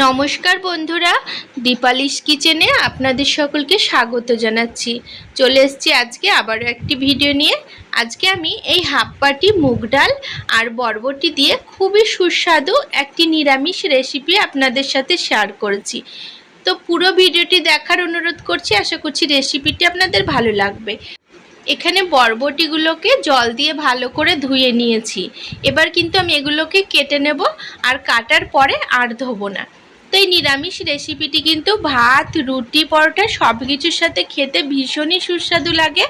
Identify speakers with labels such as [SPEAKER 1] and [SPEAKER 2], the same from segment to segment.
[SPEAKER 1] নমস্কার বন্ধুরা, দীপালিশ কিচেনে আপনাদের সকলকে স্বাগত জানাচ্ছি। চলে এসছি আজকে আবারও একটি ভিডিও নিয়ে। আজকে আমি এই হাফ পাটি মুগ ডাল আর বরবটি দিয়ে খুবই সুস্বাদু একটি নিরামিষ রেসিপি আপনাদের সাথে শেয়ার করেছি। তো পুরো ভিডিওটি দেখার অনুরোধ করছি, আশা করছি রেসিপিটি আপনাদের ভালো লাগবে। এখানে বরবটিগুলোকে জল দিয়ে ভালো করে ধুয়ে নিয়েছি। এবার কিন্তু আমি এগুলোকে কেটে নেব আর কাটার পরে আর ধোবো না। তো এই নিরামিষ রেসিপিটি কিন্তু ভাত, রুটি, পরোটা সব কিছুর সাথে খেতে ভীষণই সুস্বাদু লাগে।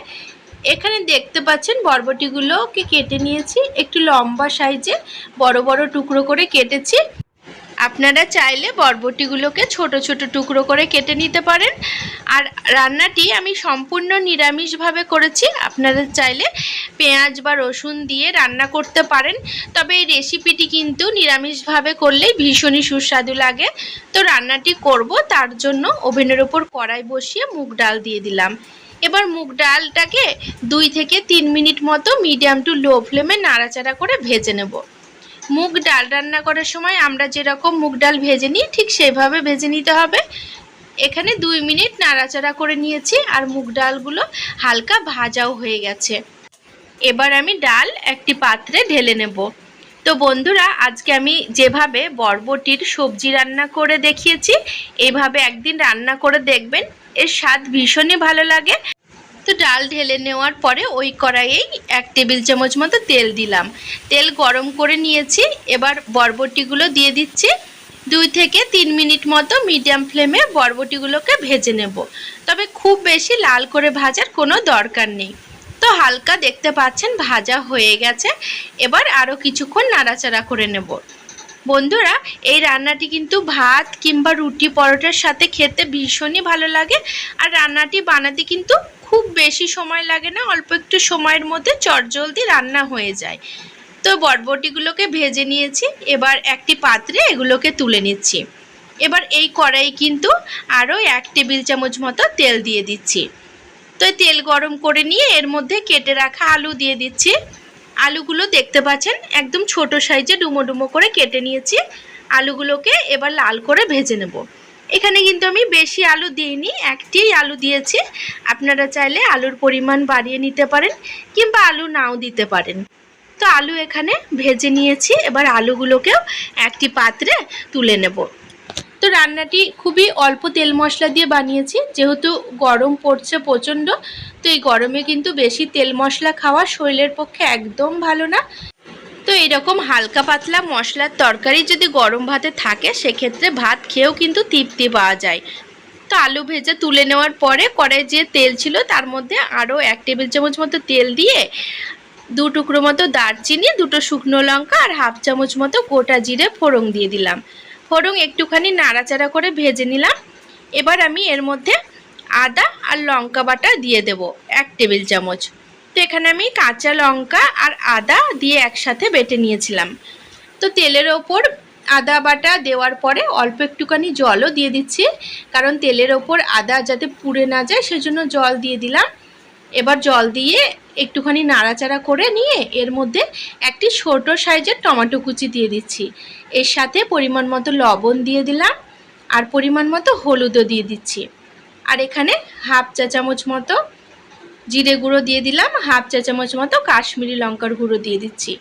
[SPEAKER 1] এখানে দেখতে পাচ্ছেন বরবটিগুলোকে কেটে নিয়েছি। একটু লম্বা সাইজে বড় বড় টুকরো করে কেটেছি। আপনারা চাইলে বরবটিগুলোকে ছোট ছোট টুকরো করে কেটে নিতে পারেন। আর রান্নাটি আমি সম্পূর্ণ নিরামিষভাবে করেছি। আপনারা চাইলে পেঁয়াজ বা রসুন দিয়ে রান্না করতে পারেন। তবে এই রেসিপিটি কিন্তু নিরামিষভাবে করলেই ভীষণই সুস্বাদু লাগে। তো রান্নাটি করব, তার জন্য ওভেনের ওপর কড়াই বসিয়ে মুগ ডাল দিয়ে দিলাম। এবার মুগ ডালটাকে দুই থেকে তিন মিনিট মতো মিডিয়াম টু লো ফ্লেমে নাড়াচাড়া করে ভেজে নেব। মুগ ডাল রান্না করার সময় আমরা যেরকম মুগ ডাল ভেজে নিই, ঠিক সেভাবে ভেজে নিতে হবে। এখানে দুই মিনিট নাড়াচাড়া করে নিয়েছি আর মুগ ডালগুলো হালকা ভাজাও হয়ে গেছে। এবার আমি ডাল একটি পাত্রে ঢেলে নেব। তো বন্ধুরা, আজকে আমি যেভাবে বরবটির সবজি রান্না করে দেখিয়েছি এইভাবে একদিন রান্না করে দেখবেন। এর স্বাদ ভীষণই ভালো লাগে। তো ডাল ঢেলে নেওয়ার পরে ওই কড়াইয়েই এক টেবিল চামচ মতো তেল দিলাম। তেল গরম করে নিয়েছি, এবার বরবটিগুলো দিয়ে দিচ্ছি। দুই থেকে তিন মিনিট মতো মিডিয়াম ফ্লেমে বরবটিগুলোকে ভেজে নেব। তবে খুব বেশি লাল করে ভাজার কোনো দরকার নেই। তো হালকা দেখতে পাচ্ছেন ভাজা হয়ে গেছে, এবার আরও কিছুক্ষণ নাড়াচাড়া করে নেব। বন্ধুরা, এই রান্নাটি কিন্তু ভাত কিংবা রুটি পরোটার সাথে খেতে ভীষণই ভালো লাগে, আর রান্নাটি বানাতে কিন্তু খুব বেশি সময় লাগে না, অল্প একটু সময়ের মধ্যে চটজলদি রান্না হয়ে যায়। তো বরবটিগুলোকে ভেজে নিয়েছি, এবার একটি পাত্রে এগুলোকে তুলে নিচ্ছি। এবার এই কড়াই কিন্তু আরও এক টেবিল চামচ মতো তেল দিয়ে দিচ্ছি। তো তেল গরম করে নিয়ে এর মধ্যে কেটে রাখা আলু দিয়ে দিচ্ছি। আলুগুলো দেখতে পাচ্ছেন, একদম ছোট সাইজে ডুমো ডুমো করে কেটে নিয়েছি। আলুগুলোকে এবার লাল করে ভেজে নেব। এখানে কিন্তু আমি বেশি আলু দিইনি একটি আলু দিয়েছি। আপনারা চাইলে আলুর পরিমাণ বাড়িয়ে নিতে পারেন কিংবা আলু নাও দিতে পারেন। তো আলু এখানে ভেজে নিয়েছি, এবার আলুগুলোকেও একটি পাত্রে তুলে নেব। তো রান্নাটি খুবই অল্প তেল মশলা দিয়ে বানিয়েছি, যেহেতু গরম পড়ছে প্রচণ্ড, তো এই গরমে কিন্তু বেশি তেল মশলা খাওয়া শরীরের পক্ষে একদম ভালো না। তো এরকম হালকা পাতলা মশলার তরকারি যদি গরম ভাতে থাকে, সেক্ষেত্রে ভাত খেয়েও কিন্তু তৃপ্তি পাওয়া যায়। তো আলু ভেজে তুলে নেওয়ার পরে কড়াই যে তেল ছিল, তার মধ্যে আরও এক টেবিল চামচ মতো তেল দিয়ে দু টুকরো মতো দারচিনি, দুটো শুকনো লঙ্কা আর হাফ চামচ মতো গোটা জিরে ফোড়ং দিয়ে দিলাম। ফোড়ং একটুখানি নাড়াচাড়া করে ভেজে নিলাম। এবার আমি এর মধ্যে আদা আর লঙ্কা বাটা দিয়ে দেব, এক টেবিল চামচ। তো এখানে আমি কাঁচা লঙ্কা আর আদা দিয়ে একসাথে বেটে নিয়েছিলাম। তো তেলের ওপর আদা বাটা দেওয়ার পরে অল্প একটুখানি জলও দিয়ে দিচ্ছি, কারণ তেলের ওপর আদা যাতে পুড়ে না যায় সেজন্য জল দিয়ে দিলাম। এবার জল দিয়ে একটুখানি নাড়াচাড়া করে নিয়ে এর মধ্যে একটি ছোট সাইজের টমেটো কুচি দিয়ে দিচ্ছি। এর সাথে পরিমাণ মতো লবণ দিয়ে দিলাম আর পরিমাণ মতো হলুদও দিয়ে দিচ্ছি। আর এখানে হাফ চা চামচ মতো জিরে গুঁড়ো দিয়ে দিলাম, হাফ চা চামচ মতো কাশ্মীরি লঙ্কার গুঁড়ো দিয়ে দিচ্ছি।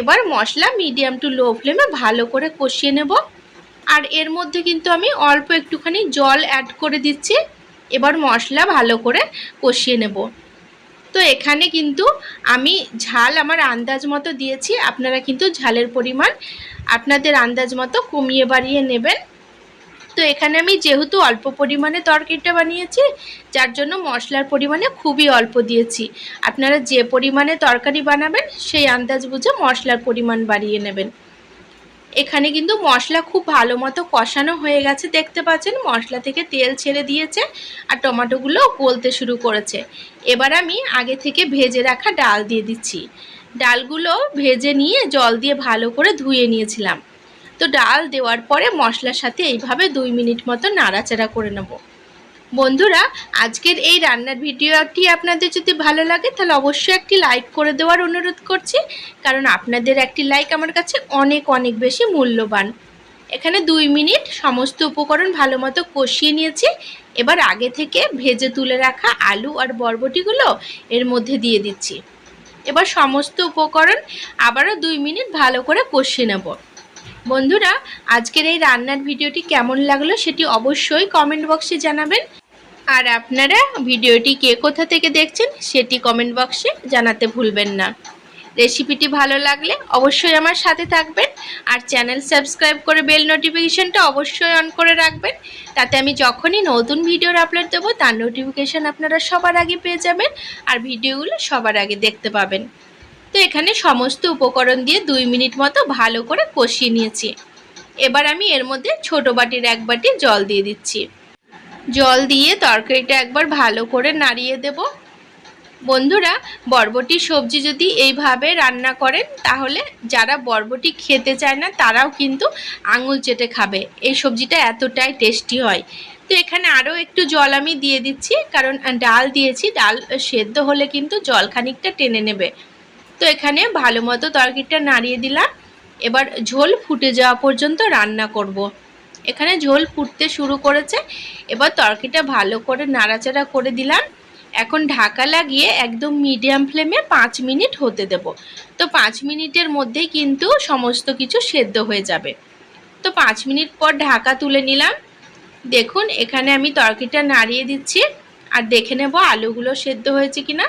[SPEAKER 1] এবার মশলা মিডিয়াম টু লো ফ্লেমে ভালো করে কষিয়ে নেব। আর এর মধ্যে কিন্তু আমি অল্প একটুখানি জল অ্যাড করে দিচ্ছি। এবার মশলা ভালো করে কষিয়ে নেব। তো এখানে কিন্তু আমি ঝাল আমার আন্দাজ মতো দিয়েছি, আপনারা কিন্তু ঝালের পরিমাণ আপনাদের আন্দাজ মতো কমিয়ে বাড়িয়ে নেবেন। তো এখানে আমি যেহেতু অল্প পরিমাণে তরকারিটা বানিয়েছি, যার জন্য মশলার পরিমাণে খুবই অল্প দিয়েছি। আপনারা যে পরিমাণে তরকারি বানাবেন, সেই আন্দাজ বুঝে মশলার পরিমাণ বাড়িয়ে নেবেন। এখানে কিন্তু মশলা খুব ভালো মতো কষানো হয়ে গেছে, দেখতে পাচ্ছেন? মশলা থেকে তেল ছেড়ে দিয়েছে আর টমেটোগুলো গলতে শুরু করেছে। এবার আমি আগে থেকে ভেজে রাখা ডাল দিয়ে দিচ্ছি। ডালগুলো ভেজে নিয়ে জল দিয়ে ভালো করে ধুয়ে নিয়েছিলাম। তো ডাল দেওয়ার পরে মশলার সাথে এইভাবে দুই মিনিট মতো নাড়াচাড়া করে নেব। বন্ধুরা, আজকের এই রান্নার ভিডিওটি আপনাদের যদি ভালো লাগে, তাহলে অবশ্যই একটি লাইক করে দেওয়ার অনুরোধ করছি, কারণ আপনাদের একটি লাইক আমার কাছে অনেক অনেক বেশি মূল্যবান। এখানে দুই মিনিট সমস্ত উপকরণ ভালো মতো কষিয়ে নিয়েছি। এবার আগে থেকে ভেজে তুলে রাখা আলু আর বরবটিগুলো এর মধ্যে দিয়ে দিচ্ছি। এবার সমস্ত উপকরণ আবারও দুই মিনিট ভালো করে কষিয়ে নেব। বন্ধুরা, আজকের এই রান্নার ভিডিওটি কেমন লাগল সেটি অবশ্যই কমেন্ট বক্সে জানাবেন। আর আপনারা ভিডিওটি কে কোথা থেকে দেখছেন সেটি কমেন্ট বক্সে জানাতে ভুলবেন না। রেসিপিটি ভালো লাগলে অবশ্যই আমার সাথে থাকবেন আর চ্যানেল সাবস্ক্রাইব করে বেল নোটিফিকেশানটা অবশ্যই অন করে রাখবেন। তাতে আমি যখনই নতুন ভিডিওর আপলোড দেবো, তার নোটিফিকেশান আপনারা সবার আগে পেয়ে যাবেন আর ভিডিওগুলো সবার আগে দেখতে পাবেন। তো এখানে সমস্ত উপকরণ দিয়ে দুই মিনিট মতো ভালো করে কষিয়ে নিয়েছি। এবার আমি এর মধ্যে ছোট বাটির এক বাটি জল দিয়ে দিচ্ছি। জল দিয়ে তরকারিটা একবার ভালো করে নাড়িয়ে দেব। বন্ধুরা বরবটি সবজি যদি এইভাবে রান্না করেন, তাহলে যারা বরবটি খেতে চায় না, তারাও কিন্তু আঙুল চেটে খাবে। এই সবজিটা এতটাই টেস্টি হয়। তো এখানে আরও একটু জল আমি দিয়ে দিচ্ছি, কারণ ডাল দিয়েছি, ডাল সেদ্ধ হলে কিন্তু জল খানিকটা টেনে নেবে। তো এখানে ভালো মতো তরকারিটা নাড়িয়ে দিলাম। এবার ঝোল ফুটে যাওয়া পর্যন্ত রান্না করব। এখানে ঝোল ফুটতে শুরু করেছে। এবার তরকারিটা ভালো করে নাড়াচাড়া করে দিলাম। এখন ঢাকা লাগিয়ে একদম মিডিয়াম ফ্লেমে পাঁচ মিনিট হতে দেব। তো পাঁচ মিনিটের মধ্যেই কিন্তু সমস্ত কিছু সেদ্ধ হয়ে যাবে। তো পাঁচ মিনিট পর ঢাকা তুলে নিলাম। দেখুন, এখানে আমি তরকারিটা নাড়িয়ে দিচ্ছি। আর দেখে নেব আলুগুলো সেদ্ধ হয়েছে কিনা।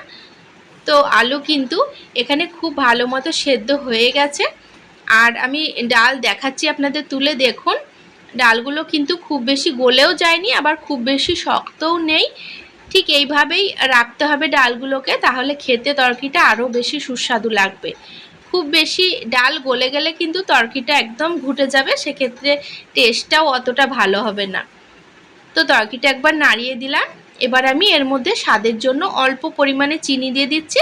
[SPEAKER 1] তো আলু কিন্তু এখানে খুব ভালো মতো সেদ্ধ হয়ে গেছে। আর আমি ডাল দেখাচ্ছি আপনাদের, তুলে দেখুন। ডালগুলো কিন্তু খুব বেশি গলেও যায়নি, আবার খুব বেশি শক্তও নেই। ঠিক এইভাবেই রাখতে হবে ডালগুলোকে, তাহলে খেতে তরকিটা আরও বেশি সুস্বাদু লাগবে। খুব বেশি ডাল গলে গেলে কিন্তু তরকিটা একদম ঘুটে যাবে, সেক্ষেত্রে টেস্টটাও অতটা ভালো হবে না। তো তরকিটা একবার নাড়িয়ে দিলাম। এবার আমি এর মধ্যে স্বাদের জন্য অল্প পরিমাণে চিনি দিয়ে দিচ্ছি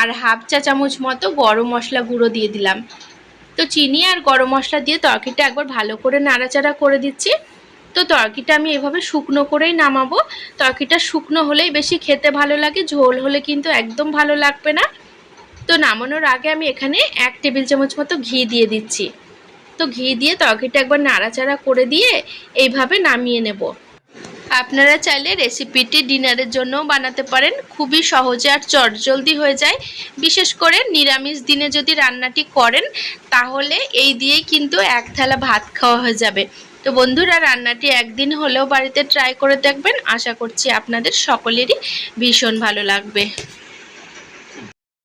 [SPEAKER 1] আর হাফ চা চামচ মতো গরম মশলা গুঁড়ো দিয়ে দিলাম। তো চিনি আর গরম মশলা দিয়ে তরকিটা একবার ভালো করে নাড়াচাড়া করে দিচ্ছি। তো তরকিটা আমি এভাবে শুকনো করেই নামাবো। তরকিটা শুকনো হলেই বেশি খেতে ভালো লাগে, ঝোল হলে কিন্তু একদম ভালো লাগবে না। তো নামানোর আগে আমি এখানে এক টেবিল চামচ মতো ঘি দিয়ে দিচ্ছি। তো ঘি দিয়ে তরকিটা একবার নাড়াচাড়া করে দিয়ে এইভাবে নামিয়ে নেব। আপনারা চাইলে রেসিপিটি ডিনারের জন্যও বানাতে পারেন। খুবই সহজে আর চটজলদি হয়ে যায়। বিশেষ করে নিরামিষ দিনে যদি রান্নাটি করেন, তাহলে এই দিয়ে কিন্তু এক থালা ভাত খাওয়া হয়ে যাবে। তো বন্ধুরা, রান্নাটি একদিন হলেও বাড়িতে ট্রাই করে দেখবেন। আশা করছি আপনাদের সকলেরই ভীষণ ভালো লাগবে।